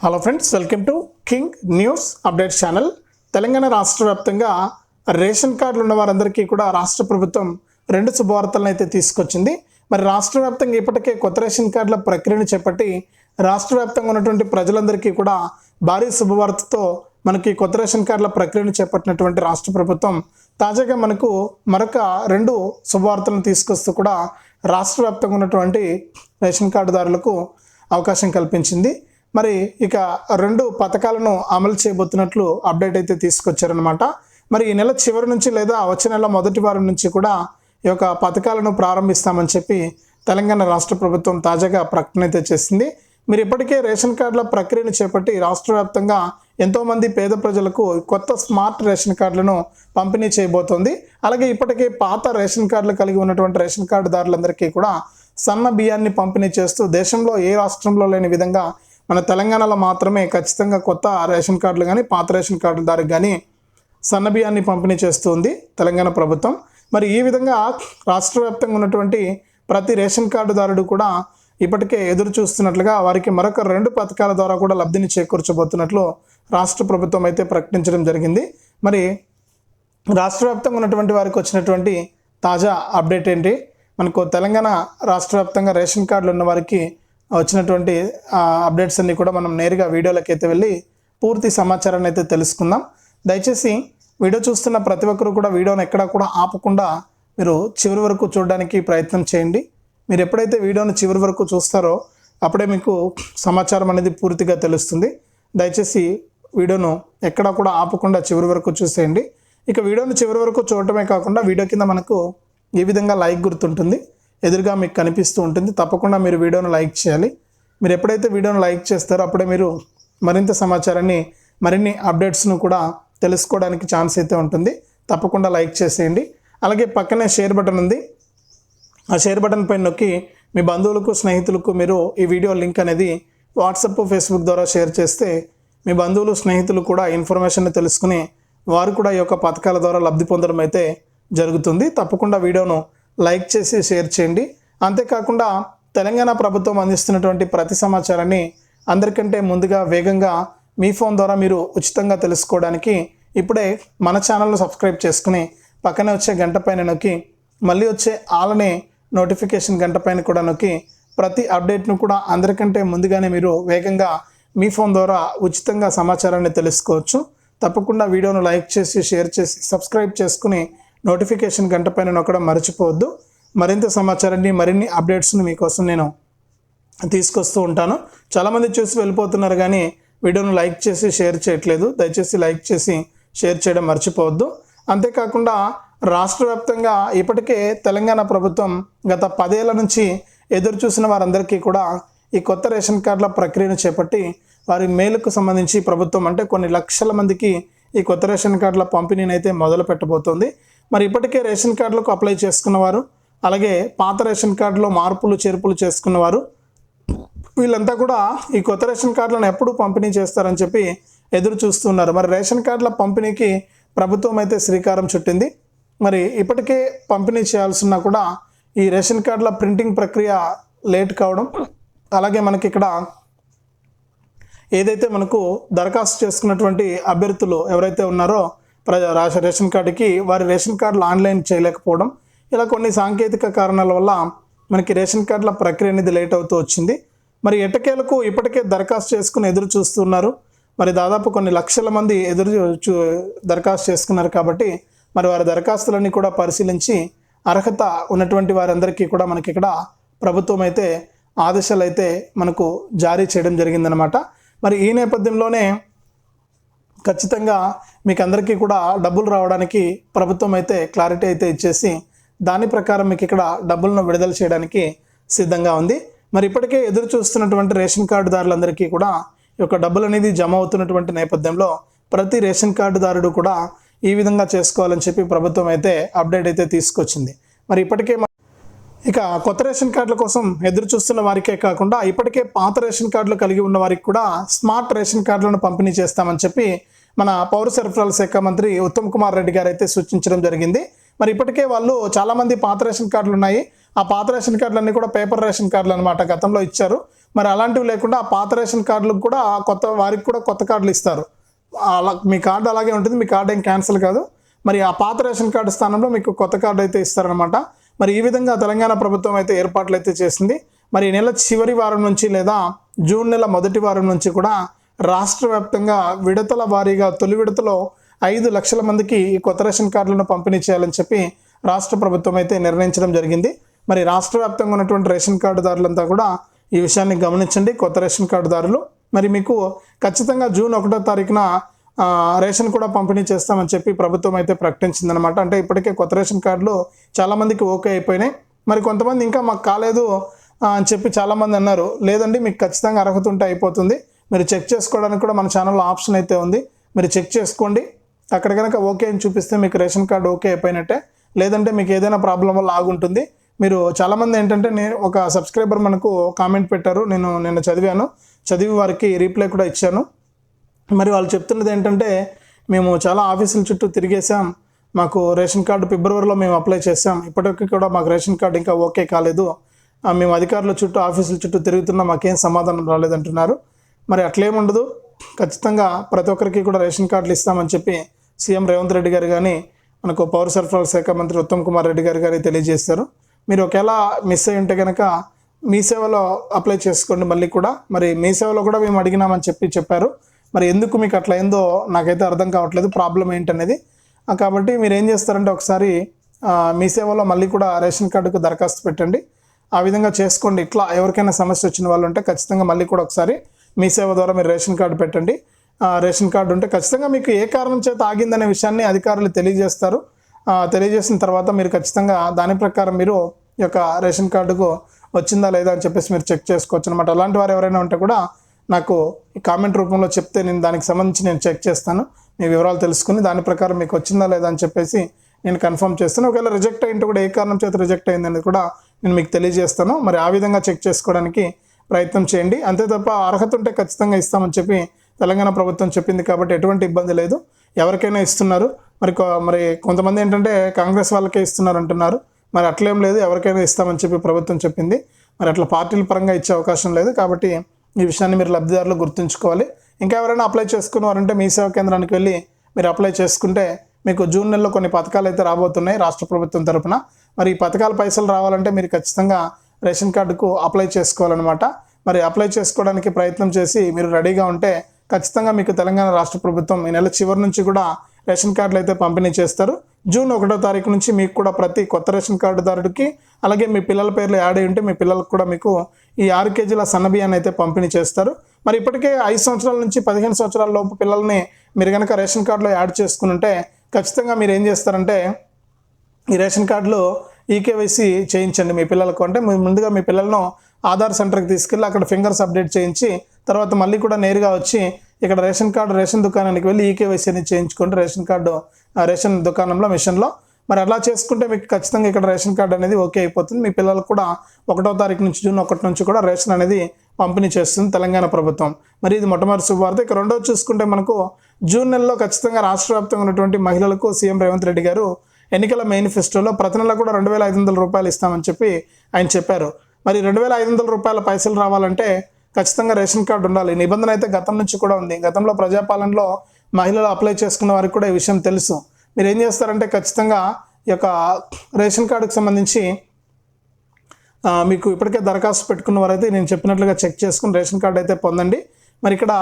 Hello friends welcome to king news update channel Telangana రాష్ట్ర వ్యాప్తంగా ration కార్డులు ఉన్న వారందరికీ కూడా రాష్ట్ర ప్రభుత్వం రెండు శుభవార్తలను అయితే తీసుకొచ్చింది. మరి రాష్ట్ర వ్యాప్తంగా ఇప్పటికే కొత్త రేషన్ కార్డుల ప్రక్రియను చేపట్టి రాష్ట్ర వ్యాప్తంగా ఉన్నటువంటి ప్రజలందరికీ కూడా భారీ శుభవార్తతో మనకి కొత్త రేషన్ కార్డుల ప్రక్రియను చేపట్టినటువంటి రాష్ట్ర ప్రభుత్వం తాజాగా మనకు మరొక రెండు శుభవార్తలను తీసుకొస్తూ కూడా రాష్ట్ర వ్యాప్తంగా ఉన్నటువంటి రేషన్ కార్డుదారులకు అవకాశం కల్పించింది. మరి ఇక రెండు పథకాలను అమలు చేయబోతున్నట్లు అప్డేట్ అయితే తీసుకొచ్చారనమాట మరి ఈ నెల చివరి నుంచి లేదా వచ్చే నెల మొదటి వారం నుంచి కూడా ఈ యొక్క పథకాలను ప్రారంభిస్తామని చెప్పి తెలంగాణ రాష్ట్ర ప్రభుత్వం తాజాగా ప్రకటన అయితే చేసింది. మీరు ఇప్పటికే రేషన్ కార్డుల ప్రక్రియను చేపట్టి రాష్ట్ర వ్యాప్తంగా ఎంతోమంది పేద ప్రజలకు కొత్త స్మార్ట్ రేషన్ కార్డులను పంపిణీ చేయబోతోంది. అలాగే ఇప్పటికే పాత రేషన్ కార్డులు కలిగి ఉన్నటువంటి రేషన్ కార్డుదారులందరికీ కూడా సన్న బియ్యాన్ని పంపిణీ చేస్తూ దేశంలో ఏ రాష్ట్రంలో లేని విధంగా మన తెలంగాణలో మాత్రమే ఖచ్చితంగా కొత్త రేషన్ కార్డులు కానీ పాత రేషన్ కార్డుల దారికి కానీ సన్నబియ్యాన్ని పంపిణీ చేస్తుంది తెలంగాణ ప్రభుత్వం. మరి ఈ విధంగా రాష్ట్ర వ్యాప్తంగా ఉన్నటువంటి ప్రతి రేషన్ కార్డుదారుడు కూడా ఇప్పటికే ఎదురు చూస్తున్నట్లుగా వారికి మరొక రెండు పథకాల ద్వారా కూడా లబ్ధిని చేకూర్చబోతున్నట్లు రాష్ట్ర ప్రభుత్వం అయితే ప్రకటించడం జరిగింది. మరి రాష్ట్ర వ్యాప్తంగా ఉన్నటువంటి వారికి వచ్చినటువంటి తాజా అప్డేట్ ఏంటి? మనకు తెలంగాణ రాష్ట్ర వ్యాప్తంగా రేషన్ కార్డులు ఉన్న వారికి వచ్చినటువంటి అప్డేట్స్ అన్ని కూడా మనం నేరుగా వీడియోలోకి అయితే వెళ్ళి పూర్తి సమాచారాన్ని అయితే తెలుసుకుందాం. దయచేసి వీడియో చూస్తున్న ప్రతి ఒక్కరు కూడా వీడియోని ఎక్కడా కూడా ఆపకుండా మీరు చివరి వరకు చూడడానికి ప్రయత్నం చేయండి. మీరు ఎప్పుడైతే వీడియోను చివరి వరకు చూస్తారో అప్పుడే మీకు సమాచారం అనేది పూర్తిగా తెలుస్తుంది. దయచేసి వీడియోను ఎక్కడా కూడా ఆపకుండా చివరి వరకు చూసేయండి. ఇక వీడియోను చివరి వరకు చూడటమే కాకుండా వీడియో కింద మనకు ఏ విధంగా లైక్ గుర్తుంటుంది. ఎదురుగా మీకు కనిపిస్తూ ఉంటుంది. తప్పకుండా మీరు వీడియోను లైక్ చేయాలి. మీరు ఎప్పుడైతే వీడియోను లైక్ చేస్తారో అప్పుడే మీరు మరింత సమాచారాన్ని మరిన్ని అప్డేట్స్ను కూడా తెలుసుకోవడానికి ఛాన్స్ అయితే ఉంటుంది. తప్పకుండా లైక్ చేసేయండి. అలాగే పక్కనే షేర్ బటన్ ఉంది. ఆ షేర్ బటన్ పైన నొక్కి మీ బంధువులకు స్నేహితులకు మీరు ఈ వీడియో లింక్ అనేది వాట్సప్ ఫేస్బుక్ ద్వారా షేర్ చేస్తే మీ బంధువులు స్నేహితులు కూడా ఇన్ఫర్మేషన్ తెలుసుకుని వారు కూడా ఈ యొక్క పథకాల ద్వారా లబ్ధి పొందడం అయితే జరుగుతుంది. తప్పకుండా వీడియోను లైక్ చేసి షేర్ చేయండి. అంతేకాకుండా తెలంగాణ ప్రభుత్వం అందిస్తున్నటువంటి ప్రతి సమాచారాన్ని అందరికంటే ముందుగా వేగంగా మీ ఫోన్ ద్వారా మీరు ఉచితంగా తెలుసుకోవడానికి ఇప్పుడే మన ఛానల్ను సబ్స్క్రైబ్ చేసుకుని పక్కనే వచ్చే గంట పైన నొక్కి మళ్ళీ వచ్చే ఆలనే నోటిఫికేషన్ గంట పైన కూడా నొక్కి ప్రతి అప్డేట్ను కూడా అందరికంటే ముందుగానే మీరు వేగంగా మీ ఫోన్ ద్వారా ఉచితంగా సమాచారాన్ని తెలుసుకోవచ్చు. తప్పకుండా వీడియోను లైక్ చేసి షేర్ చేసి సబ్స్క్రైబ్ చేసుకుని నోటిఫికేషన్ గంట పైన నొక్కడం మర్చిపోవద్దు. మరింత సమాచారాన్ని మరిన్ని అప్డేట్స్ని మీకోసం నేను తీసుకొస్తూ ఉంటాను. చాలామంది చూసి వెళ్ళిపోతున్నారు కానీ వీడియోను లైక్ చేసి షేర్ చేయట్లేదు. దయచేసి లైక్ చేసి షేర్ చేయడం మర్చిపోవద్దు. అంతేకాకుండా రాష్ట్ర వ్యాప్తంగా ఇప్పటికే తెలంగాణ ప్రభుత్వం గత పదేళ్ళ నుంచి ఎదురు చూసిన వారందరికీ కూడా ఈ కొత్త రేషన్ కార్డుల ప్రక్రియను చేపట్టి వారి మేలుకు సంబంధించి ప్రభుత్వం అంటే కొన్ని లక్షల మందికి ఈ కొత్త రేషన్ కార్డుల పంపిణీని అయితే మొదలు పెట్టబోతోంది మరి ఇప్పటికే రేషన్ కార్డులకు అప్లై చేసుకున్నవారు అలాగే పాత రేషన్ కార్డులో మార్పులు చేర్పులు చేసుకున్నవారు వీళ్ళంతా కూడా ఈ కొత్త రేషన్ కార్డులను ఎప్పుడు పంపిణీ చేస్తారని చెప్పి ఎదురు చూస్తున్నారు మరి రేషన్ కార్డుల పంపిణీకి ప్రభుత్వం అయితే శ్రీకారం చుట్టింది. మరి ఇప్పటికే పంపిణీ చేయాల్సిన కూడా ఈ రేషన్ కార్డుల ప్రింటింగ్ ప్రక్రియ లేట్ కావడం అలాగే మనకి ఇక్కడ ఏదైతే మనకు దరఖాస్తు చేసుకున్నటువంటి అభ్యర్థులు ఎవరైతే ఉన్నారో రేషన్ కార్డుకి వారి రేషన్ కార్డులు ఆన్లైన్ చేయలేకపోవడం ఇలా కొన్ని సాంకేతిక కారణాల వల్ల మనకి రేషన్ కార్డుల ప్రక్రియ అనేది లేట్ అవుతూ వచ్చింది. మరి ఎటకేలకు ఇప్పటికే దరఖాస్తు చేసుకుని ఎదురు చూస్తున్నారు. మరి దాదాపు కొన్ని లక్షల మంది ఎదురు చూ దరఖాస్తు చేసుకున్నారు కాబట్టి మరి వారి దరఖాస్తులన్నీ కూడా పరిశీలించి అర్హత ఉన్నటువంటి వారందరికీ కూడా మనకి ఇక్కడ ప్రభుత్వం అయితే ఆదేశాలు అయితే మనకు జారీ చేయడం జరిగిందనమాట మరి ఈ నేపథ్యంలోనే ఖచ్చితంగా మీకు అందరికీ కూడా డబ్బులు రావడానికి ప్రభుత్వం అయితే క్లారిటీ అయితే ఇచ్చేసి దాని ప్రకారం మీకు ఇక్కడ డబ్బులను విడుదల చేయడానికి సిద్ధంగా ఉంది. మరి ఇప్పటికే ఎదురు చూస్తున్నటువంటి రేషన్ కార్డుదారులందరికీ కూడా ఈ యొక్క డబ్బులు అనేది జమ అవుతున్నటువంటి నేపథ్యంలో ప్రతి రేషన్ కార్డుదారుడు కూడా ఈ విధంగా చేసుకోవాలని చెప్పి ప్రభుత్వం అయితే అప్డేట్ అయితే తీసుకొచ్చింది. మరి ఇప్పటికే ఇక కొత్త రేషన్ కార్డుల కోసం ఎదురు చూస్తున్న వారికే కాకుండా ఇప్పటికే పాత రేషన్ కార్డులు కలిగి ఉన్న వారికి కూడా స్మార్ట్ రేషన్ కార్డులను పంపిణీ చేస్తామని చెప్పి మన పౌర సరఫరాల శాఖ మంత్రి ఉత్తమ్ కుమార్ రెడ్డి గారు అయితే సూచించడం జరిగింది. మరి ఇప్పటికే వాళ్ళు చాలామంది పాత రేషన్ కార్డులు ఉన్నాయి. ఆ పాత రేషన్ కార్డులన్నీ కూడా పేపర్ రేషన్ కార్డులు అనమాట గతంలో ఇచ్చారు. మరి అలాంటివి లేకుండా ఆ పాత రేషన్ కార్డులకు కూడా ఆ కొత్త వారికి కూడా కొత్త కార్డులు ఇస్తారు. అలా మీ కార్డు అలాగే ఉంటుంది. మీ కార్డు ఏం క్యాన్సిల్ కాదు. మరి ఆ పాత రేషన్ కార్డు స్థానంలో మీకు కొత్త కార్డు అయితే ఇస్తారనమాట మరి ఈ విధంగా తెలంగాణ ప్రభుత్వం అయితే ఏర్పాట్లు అయితే చేసింది. మరి ఈ నెల చివరి వారం నుంచి లేదా జూన్ నెల మొదటి వారం నుంచి కూడా రాష్ట్ర వ్యాప్తంగా విడతల వారీగా తొలి విడతలో ఐదు లక్షల మందికి ఈ కొత్త రేషన్ కార్డులను పంపిణీ చేయాలని చెప్పి రాష్ట్ర ప్రభుత్వం అయితే నిర్ణయించడం జరిగింది. మరి రాష్ట్ర వ్యాప్తంగా ఉన్నటువంటి రేషన్ కార్డుదారులంతా కూడా ఈ విషయాన్ని గమనించండి. కొత్త రేషన్ కార్డుదారులు. మరి మీకు ఖచ్చితంగా జూన్ ఒకటో తారీఖున రేషన్ కూడా పంపిణీ చేస్తామని చెప్పి ప్రభుత్వం అయితే ప్రకటించిందనమాట అంటే ఇప్పటికే కొత్త రేషన్ కార్డులు చాలామందికి ఓకే అయిపోయినాయి. మరి కొంతమంది ఇంకా మాకు కాలేదు అని చెప్పి చాలామంది అన్నారు. లేదండి మీకు ఖచ్చితంగా అర్హత ఉంటే అయిపోతుంది. మీరు చెక్ చేసుకోవడానికి కూడా మన ఛానల్లో ఆప్షన్ అయితే ఉంది. మీరు చెక్ చేసుకోండి. అక్కడ కనుక ఓకే అని చూపిస్తే మీకు రేషన్ కార్డు ఓకే అయిపోయినట్టే. లేదంటే మీకు ఏదైనా ప్రాబ్లం వల్ల ఆగుంటుంది. మీరు చాలామంది ఏంటంటే నేను ఒక సబ్స్క్రైబర్ మనకు కామెంట్ పెట్టారు. నేను నిన్న చదివాను. చదివి వారికి రీప్లై కూడా ఇచ్చాను. మరి వాళ్ళు చెప్తున్నది ఏంటంటే మేము చాలా ఆఫీసుల చుట్టూ తిరిగేసాం మాకు రేషన్ కార్డు ఫిబ్రవరిలో మేము అప్లై చేసాం ఇప్పటికీ కూడా మాకు రేషన్ కార్డు ఇంకా ఓకే కాలేదు. మేము అధికారుల చుట్టూ ఆఫీసుల చుట్టూ తిరుగుతున్నా మాకేం సమాధానం రాలేదంటున్నారు. మరి అట్లేముండదు. ఖచ్చితంగా ప్రతి ఒక్కరికి కూడా రేషన్ కార్డులు ఇస్తామని చెప్పి సీఎం రేవంత్ రెడ్డి గారు కానీ మనకు పౌర సరఫరాల శాఖ మంత్రి ఉత్తమ్ కుమార్ రెడ్డి గారు గారి తెలియజేశారు. మీరు ఒకవేళ మిస్ అయి ఉంటే కనుక మీ సేవలో అప్లై చేసుకోండి మళ్ళీ కూడా. మరి మీ సేవలో కూడా మేము అడిగినామని చెప్పి చెప్పారు. మరి ఎందుకు మీకు అట్లా ఏందో నాకైతే అర్థం కావట్లేదు. ప్రాబ్లం ఏంటనేది. కాబట్టి మీరు ఏం చేస్తారంటే ఒకసారి మీ సేవలో మళ్ళీ కూడా రేషన్ కార్డుకు దరఖాస్తు పెట్టండి. ఆ విధంగా చేసుకోండి. ఇట్లా ఎవరికైనా సమస్య వచ్చిన వాళ్ళు ఉంటే ఖచ్చితంగా మళ్ళీ కూడా ఒకసారి మీ సేవ ద్వారా మీరు రేషన్ కార్డు పెట్టండి. రేషన్ కార్డు ఉంటే ఖచ్చితంగా మీకు ఏ కారణం చేత ఆగిందనే విషయాన్ని అధికారులు తెలియజేస్తారు. తెలియజేసిన తర్వాత మీరు ఖచ్చితంగా దాని ప్రకారం మీరు ఈ యొక్క రేషన్ కార్డుకు వచ్చిందా లేదా అని చెప్పేసి మీరు చెక్ చేసుకోవచ్చు అనమాట అలాంటి వారు ఎవరైనా ఉంటే కూడా నాకు ఈ కామెంట్ రూపంలో చెప్తే నేను దానికి సంబంధించి నేను చెక్ చేస్తాను. మీ వివరాలు తెలుసుకుని దాని ప్రకారం మీకు వచ్చిందా లేదా అని చెప్పేసి నేను కన్ఫర్మ్ చేస్తాను. ఒకవేళ రిజెక్ట్ అయింటే కూడా ఏ కారణం చేత రిజెక్ట్ అయిందని కూడా నేను మీకు తెలియజేస్తాను. మరి ఆ విధంగా చెక్ చేసుకోవడానికి ప్రయత్నం చేయండి. అంతే తప్ప అర్హత ఉంటే ఖచ్చితంగా ఇస్తామని చెప్పి తెలంగాణ ప్రభుత్వం చెప్పింది కాబట్టి ఎటువంటి ఇబ్బంది లేదు. ఎవరికైనా ఇస్తున్నారు. మరి మరి కొంతమంది ఏంటంటే కాంగ్రెస్ వాళ్ళకే ఇస్తున్నారు అంటున్నారు. మరి అట్లేం లేదు. ఎవరికైనా ఇస్తామని చెప్పి ప్రభుత్వం చెప్పింది. మరి అట్లా పార్టీల పరంగా ఇచ్చే అవకాశం లేదు కాబట్టి ఈ విషయాన్ని మీరు లబ్ధిదారులు గుర్తుంచుకోవాలి. ఇంకా ఎవరైనా అప్లై చేసుకున్నారంటే మీ సేవా కేంద్రానికి వెళ్ళి మీరు అప్లై చేసుకుంటే మీకు జూన్ నెలలో కొన్ని పథకాలు అయితే రాబోతున్నాయి రాష్ట్ర ప్రభుత్వం తరపున. మరి ఈ పథకాల పైసలు రావాలంటే మీరు ఖచ్చితంగా రేషన్ కార్డుకు అప్లై చేసుకోవాలన్నమాట. మరి అప్లై చేసుకోవడానికి ప్రయత్నం చేసి మీరు రెడీగా ఉంటే ఖచ్చితంగా మీకు తెలంగాణ రాష్ట్ర ప్రభుత్వం ఈ నెల చివరి నుంచి కూడా రేషన్ కార్డులు అయితే పంపిణీ చేస్తారు. జూన్ ఒకటో తారీఖు నుంచి మీకు కూడా ప్రతి కొత్త రేషన్ కార్డుదారుడికి అలాగే మీ పిల్లల పేర్లు యాడ్ అయి ఉంటే మీ పిల్లలకు కూడా మీకు ఈ ఆరు కేజీల సన్నబియ్యాన్ని అయితే పంపిణీ చేస్తారు. మరి ఇప్పటికే ఐదు సంవత్సరాల నుంచి పదిహేను సంవత్సరాల లోపు పిల్లల్ని మీరు కనుక రేషన్ కార్డులో యాడ్ చేసుకుని ఉంటే ఖచ్చితంగా మీరు ఏం చేస్తారంటే ఈ రేషన్ కార్డులో ఈకేవైసీ చేయించండి మీ పిల్లలకు. అంటే ముందుగా మీ పిల్లలను ఆధార్ సెంటర్కి తీసుకెళ్ళి అక్కడ ఫింగర్స్ అప్డేట్ చేయించి తర్వాత మళ్ళీ కూడా నేరుగా వచ్చి ఇక్కడ రేషన్ కార్డు రేషన్ దుకాణానికి వెళ్ళి ఈకేవైసీ అనేది చేయించుకోండి రేషన్ కార్డు రేషన్ దుకాణంలో మిషన్లో. మరి అలా చేసుకుంటే మీకు ఖచ్చితంగా ఇక్కడ రేషన్ కార్డు అనేది ఓకే అయిపోతుంది. మీ పిల్లలకు కూడా ఒకటో తారీఖు నుంచి జూన్ ఒకటి నుంచి కూడా రేషన్ అనేది పంపిణీ చేస్తుంది తెలంగాణ ప్రభుత్వం. మరి ఇది మొట్టమొదటి శుభవార్త. ఇక రెండోది చూసుకుంటే మనకు జూన్ నెలలో ఖచ్చితంగా రాష్ట్ర వ్యాప్తంగా ఉన్నటువంటి మహిళలకు సీఎం రేవంత్ రెడ్డి గారు ఎన్నికల మేనిఫెస్టోలో ప్రతి నెల కూడా రెండు వేల ఐదు వందల రూపాయలు ఇస్తామని చెప్పి ఆయన చెప్పారు. మరి రెండు వేల ఐదు వందల రూపాయల పైసలు రావాలంటే ఖచ్చితంగా రేషన్ కార్డు ఉండాలి. నిబంధన అయితే గతం నుంచి కూడా ఉంది. గతంలో ప్రజాపాలనలో మహిళలు అప్లై చేసుకున్న వారికి కూడా ఈ విషయం తెలుసు. మీరు ఏం చేస్తారంటే ఖచ్చితంగా ఈ యొక్క రేషన్ కార్డుకు సంబంధించి మీకు ఇప్పటికే దరఖాస్తు పెట్టుకున్న వారైతే నేను చెప్పినట్లుగా చెక్ చేసుకుని రేషన్ కార్డు అయితే పొందండి. మరి ఇక్కడ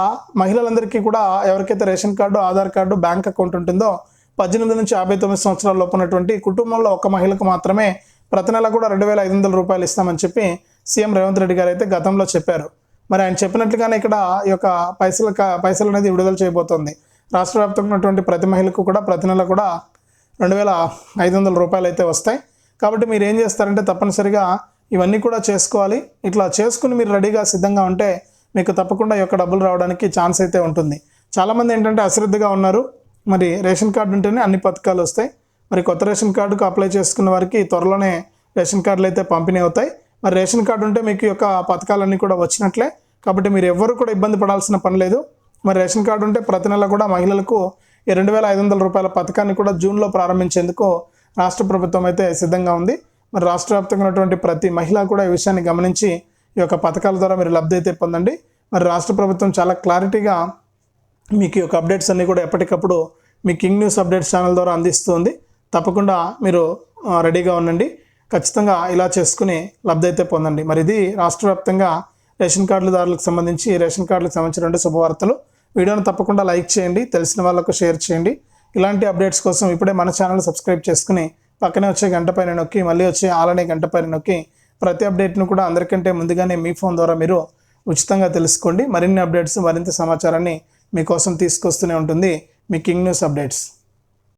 మహిళలందరికీ కూడా ఎవరికైతే ration card Aadhaar card bank account ఉంటుందో పద్దెనిమిది నుంచి యాభై తొమ్మిది సంవత్సరాల లోపు ఉన్నటువంటి కుటుంబంలో ఒక మహిళకు మాత్రమే ప్రతి నెల కూడా రెండు వేల ఐదు వందల రూపాయలు ఇస్తామని చెప్పి సీఎం రేవంత్ రెడ్డి గారు అయితే గతంలో చెప్పారు. మరి ఆయన చెప్పినట్లుగానే ఇక్కడ ఈ యొక్క పైసల పైసలు అనేది విడుదల చేయబోతోంది. రాష్ట్ర వ్యాప్తంగా ఉన్నటువంటి ప్రతి మహిళకు కూడా ప్రతి నెల కూడా రెండు వేల ఐదు వందల రూపాయలు అయితే వస్తాయి. కాబట్టి మీరు ఏం చేస్తారంటే తప్పనిసరిగా ఇవన్నీ కూడా చేసుకోవాలి. ఇట్లా చేసుకుని మీరు రెడీగా సిద్ధంగా ఉంటే మీకు తప్పకుండా ఈ యొక్క డబ్బులు రావడానికి ఛాన్స్ అయితే ఉంటుంది. చాలామంది ఏంటంటే అశ్రద్ధగా ఉన్నారు. మరి రేషన్ కార్డు ఉంటేనే అన్ని పథకాలు వస్తాయి. మరి కొత్త రేషన్ కార్డుకు అప్లై చేసుకున్న వారికి త్వరలోనే రేషన్ కార్డులు అయితే పంపిణీ అవుతాయి. మరి రేషన్ కార్డు ఉంటే మీకు యొక్క పథకాలన్నీ కూడా వచ్చినట్లే. కాబట్టి మీరు ఎవ్వరు కూడా ఇబ్బంది పడాల్సిన పని లేదు. మరి రేషన్ కార్డు ఉంటే ప్రతి నెల కూడా మహిళలకు ఈ రెండు వేల ఐదు వందల రూపాయల పథకాన్ని కూడా జూన్లో ప్రారంభించేందుకు రాష్ట్ర ప్రభుత్వం అయితే సిద్ధంగా ఉంది. మరి రాష్ట్ర వ్యాప్తంగా ఉన్నటువంటి ప్రతి మహిళ కూడా ఈ విషయాన్ని గమనించి ఈ యొక్క పథకాల ద్వారా మీరు లబ్ధి అయితే పొందండి. మరి రాష్ట్ర ప్రభుత్వం చాలా క్లారిటీగా మీకు యొక్క అప్డేట్స్ అన్నీ కూడా ఎప్పటికప్పుడు మీ కింగ్ న్యూస్ అప్డేట్స్ ఛానల్ ద్వారా అందిస్తుంది. తప్పకుండా మీరు రెడీగా ఉండండి. ఖచ్చితంగా ఇలా చేసుకుని లబ్ధి అయితే పొందండి. మరి ఇది రాష్ట్ర వ్యాప్తంగా రేషన్ కార్డులదారులకు సంబంధించి రేషన్ కార్డులకు సంబంధించిన రెండు శుభవార్తలు. వీడియోను తప్పకుండా లైక్ చేయండి తెలిసిన వాళ్ళకు షేర్ చేయండి. ఇలాంటి అప్డేట్స్ కోసం ఇప్పుడే మన ఛానల్ సబ్స్క్రైబ్ చేసుకుని పక్కనే వచ్చే గంట పైన నొక్కి మళ్ళీ వచ్చే ఆలనే గంట పైన నొక్కి ప్రతి అప్డేట్ను కూడా అందరికంటే ముందుగానే మీ ఫోన్ ద్వారా మీరు ఉచితంగా తెలుసుకోండి. మరిన్ని అప్డేట్స్ మరింత సమాచారాన్ని మీకోసం తీసుకొస్తూనే ఉంటుంది మీ కింగ్ న్యూస్ అప్డేట్స్.